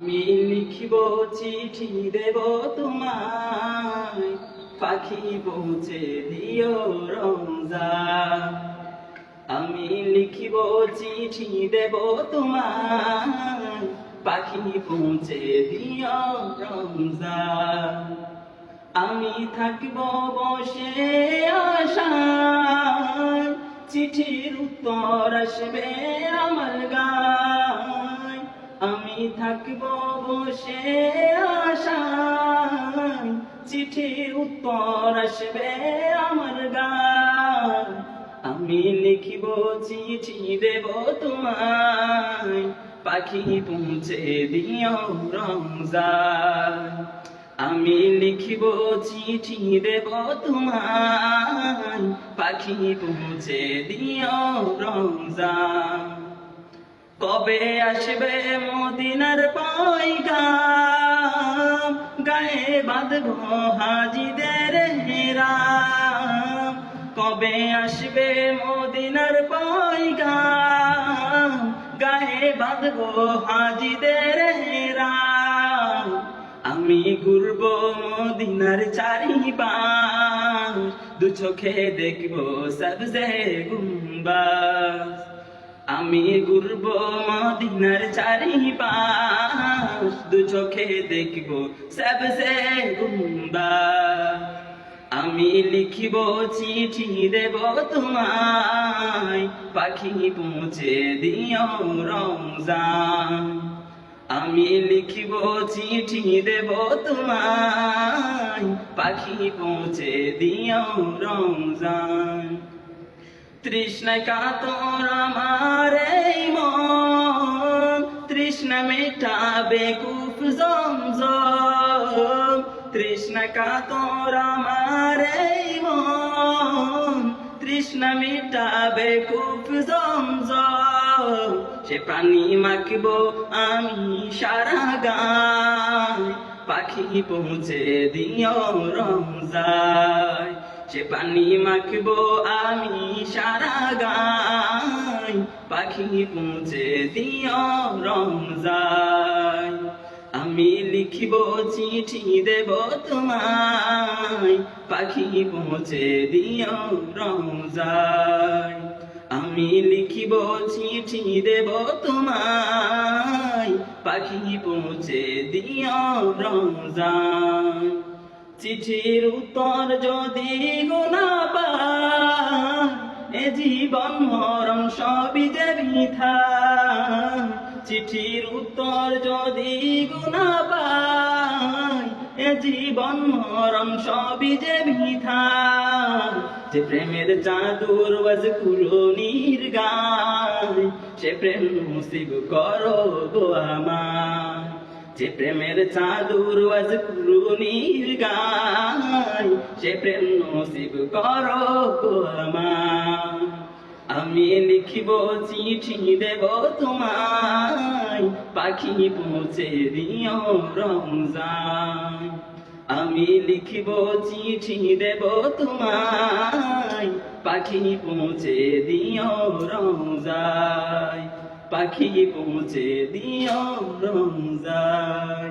আমি লিখিব, চিঠি দেব তোমায়। পাখি পৌঁছে দিও রমজা আমি লিখিব, চিঠি দেব তোমায়। পাখি পৌঁছে দিও রমজা আমি থাকব বসে আশায়। চিঠির উত্তর আসবে আমার আমি থাকব বসে আশায় চিঠির উত্তর আসবে আমার গায় আমি লিখিব, চিঠি দেব তোমায়। পাখি পৌঁছে দিও রমজান। আমি লিখিব, চিঠি দেব তোমায়। পাখি পৌঁছে দিও রমজান। কবে আসবে মদিনার পয়গাম? গায়ে বাঁধব হাজিদের হেরাম। কবে আসবে মদিনার পয়গাম? গায়ে বাঁধব হাজিদের হেরাম। আমি ঘুরব মদিনার চারিপাশ। দু চোখে দেখব সবজে গুম্বাস আমি ঘুরব মদিনার চারিপাশ। দু চোখে দেখব সবজে গুম্বাস আমি লিখিব চিঠি দেব তোমায়। পাখি পৌঁছে দিও রমজান। আমি লিখিব চিঠি দেব তোমায়। পাখি পৌঁছে দিও রমজান। তৃষ্ণা কাতর আমার এই মন? তৃষ্ণা মেটাবে কুফ জমজম। তৃষ্ণা কাতর আমার এই মন? তৃষ্ণা মেটাবে কুফ জমজম। সে প্রাণী মাখব আমি সারা গান। পাখি পৌঁছে দিও রমজায় সে পানি মাখব আমি সারা গান, পাখি পৌঁছে দিও রমজায় আমি লিখিব চিঠি দেব তোমায়, পাখি পৌঁছে দিও রমজায় আমি লিখিব চিঠি দেব তোমায়, পাখি পৌঁছে দিও রমজান। চিঠির উত্তর যদি পায় এ জীবন মরণ সবই যে বৃথা। চিঠির উত্তর যদি পায় এ জীবন মরণ সবই যে বৃথা। যে প্রেমের চাদুর বাজ কুরনির গায় সে প্রেম মুসিব করো গো আমার। যে প্রেমের চাদুর আজ কুরুনির গায়, সে প্রেম নসিব করো আমি লিখিব চিঠি দেব তোমায়, পাখি পৌঁছে দিও রমজান। আমি লিখিব চিঠি দেব তোমায়, পাখি পৌঁছে দিও রমজায় পাখি পৌঁছে দিও রমজায়